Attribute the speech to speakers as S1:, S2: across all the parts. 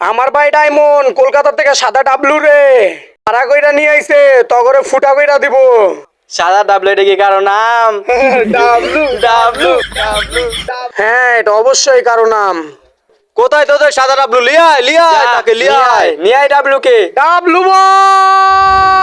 S1: আমার ভাই ডায়মন্ড কলকাতা থেকে সাদা ডাবলু রে। সারা কইরা নিয়ে আইছে তগরে ফুটা কইরা দিব।
S2: সাদা ডাবলু এটা কি কারও নাম?
S1: ডাবলু
S2: ডাবলু
S1: হ্যাঁ এটা অবশ্যই কারও নাম।
S2: কোথায় তোদের সাদা ডাবলু লিয়াই লিয়াই তাকে লিয়াই নিয়াই ডাবলু কে?
S1: ডাবলু ভাই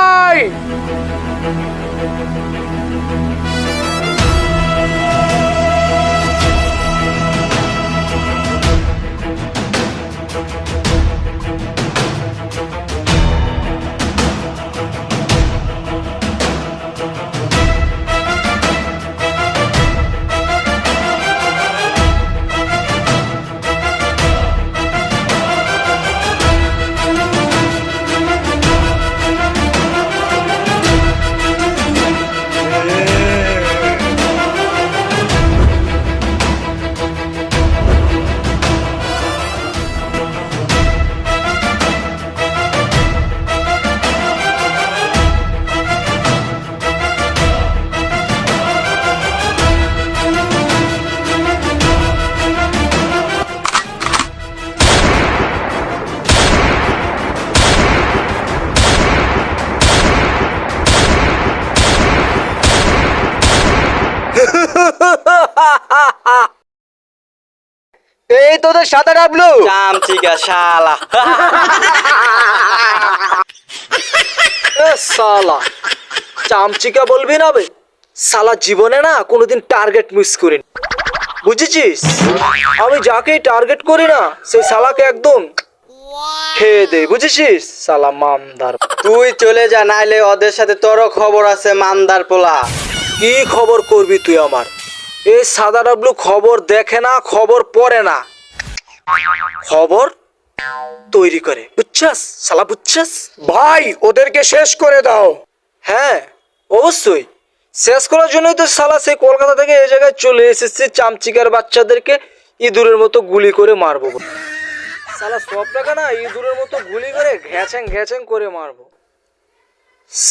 S2: এই তোদের সাদা ডাবলু চামচিকা শালা।
S3: সালা চামচিকা বলবি না বে? সালা জীবনে না কোনোদিন টার্গেট মিস করিনি। বুঝেছিস? আমি যাকেই টার্গেট করি না সেই সালাকে একদম খেয়ে দে বুঝেছিস? সালা মামদার
S2: তুই চলে যা নাইলে ওদের সাথে তোরও খবর আছে মান্দার পোলা।
S3: কি খবর করবি তুই আমার? এই সাদা ডাবলু খবর দেখে না খবর পড়ে না। খবর তৈরি করে। বুঝছাস সালা বুঝছাস
S1: ভাই ওদেরকে শেষ করে দাও।
S3: হ্যাঁ অবশ্যই। শেষ করার জন্যই তো সালা সেই কলকাতা থেকে এই জায়গায় চলে এসেছে চামচিকার বাচ্চাদেরকে ইঁদুরের মতো গুলি করে মারবো। সালা সব টাকা না ইঁদুরের মতো গুলি করে ঘ্যাচেং ঘ্যাচেং করে মারবো।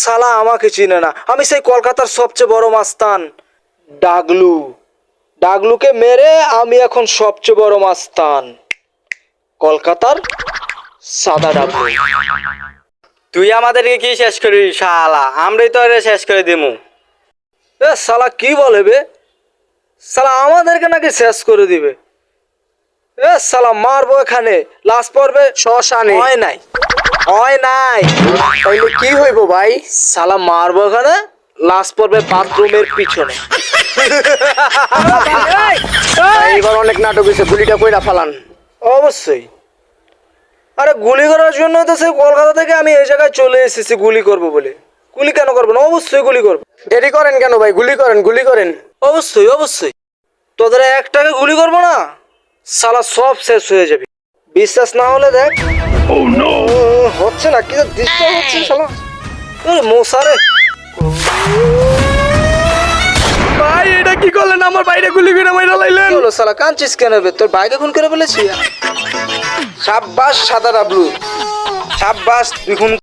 S3: সালা আমাকে চিনে না। আমি সেই কলকাতার সবচেয়ে বড় মাস্তান ডাগলু। ডাগলুকে মেরে আমি এখন সবচেয়ে বড় মাস্তান। কলকাতার সাদা ডাগলু।
S2: তুই আমাদেরকে কি শেষ করিস শালা? আমরাই তো এরে শেষ করে দিমু।
S3: এ সালা কি বলে বে? সালা আমাদেরকে নাকি শেষ করে দিবে? এ সালা মারবো এখানে। লাস্ট পর্বে
S1: শ্মশানে।
S3: হয় নাই। হয় নাই।
S1: তাইলে কি হইব ভাই?
S3: সালা মারবো এখানে? লাস্ট পর্বে বাথরুমের পিছনে।
S1: এইবার অনেক নাটক হয়েছে গুলিটা কইরা ফালান।
S3: অবশ্যই। আরে গুলি করার জন্য তো সেই কলকাতা থেকে আমি এই জায়গায় চলে এসেছি গুলি করব বলে। গুলি কেন করব না? অবশ্যই গুলি করব।
S1: দেরি করেন কেন ভাই? গুলি করেন গুলি করেন।
S3: অবশ্যই অবশ্যই। তোদের একটাকে গুলি করব না? সালা সব শেষ হয়ে যাবে। বিশ্বাস না হলে দেখ। উম, হচ্ছে না কি দৃশ্য হচ্ছে এই। মশারে।
S1: ভাই, এটা কি করলেন? আমার বাইরে গুলি করে মাইরা লাইলেন।
S3: হলো শালা? কাঁদছিস কেন বে বাইকে খুন করে ফেলেছি।
S1: সাব্বাস, সাদা ডাবলু। সাব্বাস, তুই খুন